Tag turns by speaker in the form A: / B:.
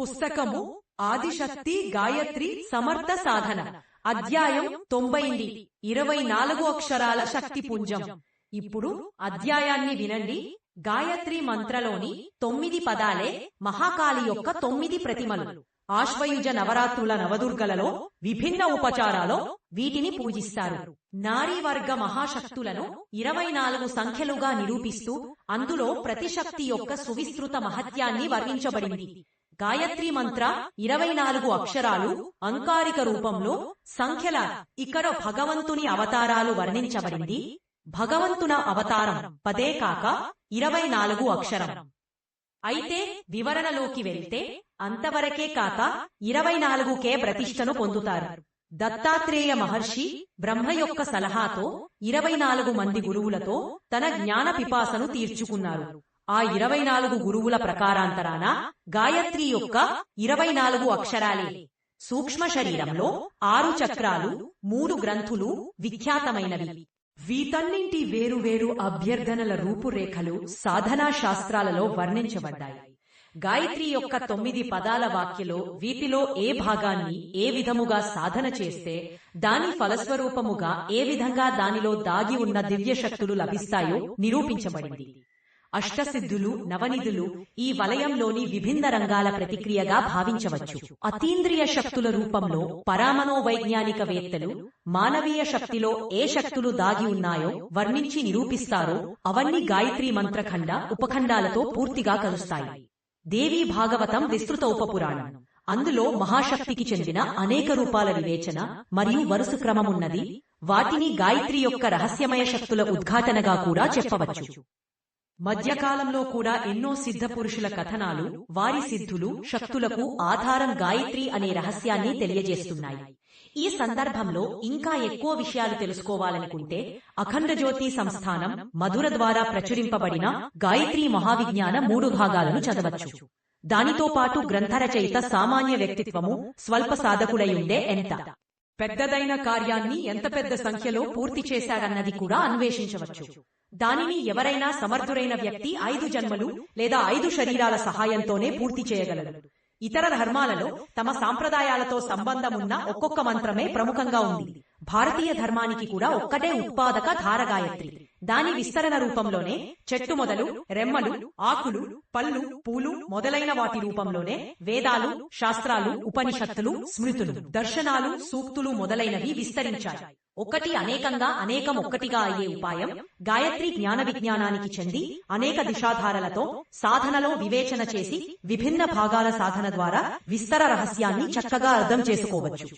A: పుస్తకము ఆదిశక్తి గాయత్రి సమర్థ సాధన. అధ్యాయం తొంభై ఇరవై నాలుగు అక్షరాల శక్తి పుంజం. ఇప్పుడు అధ్యాయాన్ని వినండి. గాయత్రి మంత్రలోని తొమ్మిది పదాలే మహాకాళి యొక్క తొమ్మిది ప్రతిమలు. ఆశ్వయుజ నవరాత్రుల నవదుర్గలలో విభిన్న ఉపచారాలో వీటిని పూజిస్తారు. నారీ వర్గ మహాశక్తులను ఇరవై నాలుగు సంఖ్యలుగా నిరూపిస్తూ అందులో ప్రతి శక్తి యొక్క సువిస్తృత మహత్యాన్ని వర్ణించబడింది. గాయత్రి మంత్ర ఇరవై నాలుగు అక్షరాలు అంకారిక రూపంలో సంఖ్యల ఇక్కడ భగవంతుని అవతారాలు వర్ణించబడింది. భగవంతున అవతారం పదే కాక ఇరవై నాలుగు అక్షరం. అయితే వివరణలోకి వెళ్తే అంతవరకే కాక ఇరవై నాలుగుకే ప్రతిష్టను పొందుతారు. దత్తాత్రేయ మహర్షి బ్రహ్మ యొక్క సలహాతో ఇరవై నాలుగు మంది గురువులతో తన జ్ఞాన పిపాసను తీర్చుకున్నారు. ఆ ఇరవై నాలుగు గురువుల ప్రకారాంతరాన గాయత్రి యొక్క ఇరవై నాలుగు అక్షరాలే. సూక్ష్మ శరీరంలో ఆరు చక్రాలు మూడు గ్రంథులు విఖ్యాతమైనవి. వీటన్నింటి వేరువేరు అభ్యర్థనల రూపురేఖలు సాధనా శాస్త్రాలలో వర్ణించబడ్డాయి. గాయత్రి యొక్క తొమ్మిది పదాల వాక్యలో వీటిలో ఏ భాగాన్ని ఏ విధముగా సాధన చేస్తే దాని ఫలస్వరూపముగా ఏ విధంగా దానిలో దాగి ఉన్న దివ్యశక్తులు లభిస్తాయో నిరూపించబడింది. అష్టసిద్ధులు నవనిధులు ఈ వలయంలోని విభిన్న రంగాల ప్రతిక్రియగా భావించవచ్చు. అతీంద్రియ శక్తుల రూపంలో పరామనోవైజ్ఞానికవేత్తలు మానవీయ శక్తిలో ఏ శక్తులు దాగి ఉన్నాయో వర్ణించి నిరూపిస్తారో అవన్నీ గాయత్రి మంత్రఖండ ఉపఖండాలతో పూర్తిగా కలుస్తాయి. దేవీ భాగవతం విస్తృత ఉపపురాణం. అందులో మహాశక్తికి చెందిన అనేక రూపాల వివేచన మరియు వరుస క్రమమున్నది వాటిని గాయత్రి యొక్క రహస్యమయ శక్తుల ఉద్ఘాటనగా కూడా చెప్పవచ్చు. మధ్యకాలంలో కూడా ఎన్నో సిద్ధ పురుషుల కథనాలు వారి సిద్ధులు శక్తులకు ఆధారం గాయత్రి అనే రహస్యాన్ని తెలియజేస్తున్నాయి. ఈ సందర్భంలో ఇంకా ఎక్కువ విషయాలు తెలుసుకోవాలనుకుంటే అఖండ జ్యోతి సంస్థానం మధుర ద్వారా ప్రచురింపబడిన గాయత్రి మహావిజ్ఞాన మూడు భాగాలను చదవచ్చు. దానితో పాటు గ్రంథరచయిత సామాన్య వ్యక్తిత్వము స్వల్ప సాధకుడయుండే ఎంత. పెద్దదైన కార్యాన్ని ఎంత పెద్ద సంఖ్యలో పూర్తి చేశారన్నది కూడా అన్వేషించవచ్చు. దానిని ఎవరైనా సమర్థురైన వ్యక్తి ఐదు జన్మలు లేదా ఐదు శరీరాల సహాయంతోనే పూర్తి చేయగలరు ఇతర ధర్మాలలో తమ సాంప్రదాయాలతో సంబంధమున్న ఒక్కొక్క మంత్రమే ప్రముఖంగా ఉంది. భారతీయ ధర్మానికి కూడా ఒక్కటే ఉత్పాదక ధారగాయత్రి. దాని విస్తరణ రూపంలోనే చెట్టు మొదలు రెమ్మలు ఆకులు పళ్ళు పూలు మొదలైన వాటి రూపంలోనే వేదాలు శాస్త్రాలు ఉపనిషత్తులు స్మృతులు దర్శనాలు సూక్తులు మొదలైనవి విస్తరించాయి. ఒకటి అనేకంగా అనేకం ఒక్కటిగా అయ్యే ఉపాయం గాయత్రి జ్ఞాన విజ్ఞానానికి చెంది అనేక దిశాధారలతో సాధనలో వివేచన చేసి విభిన్న భాగాల సాధన ద్వారా విస్తర రహస్యాన్ని చక్కగా అర్థం చేసుకోవచ్చు.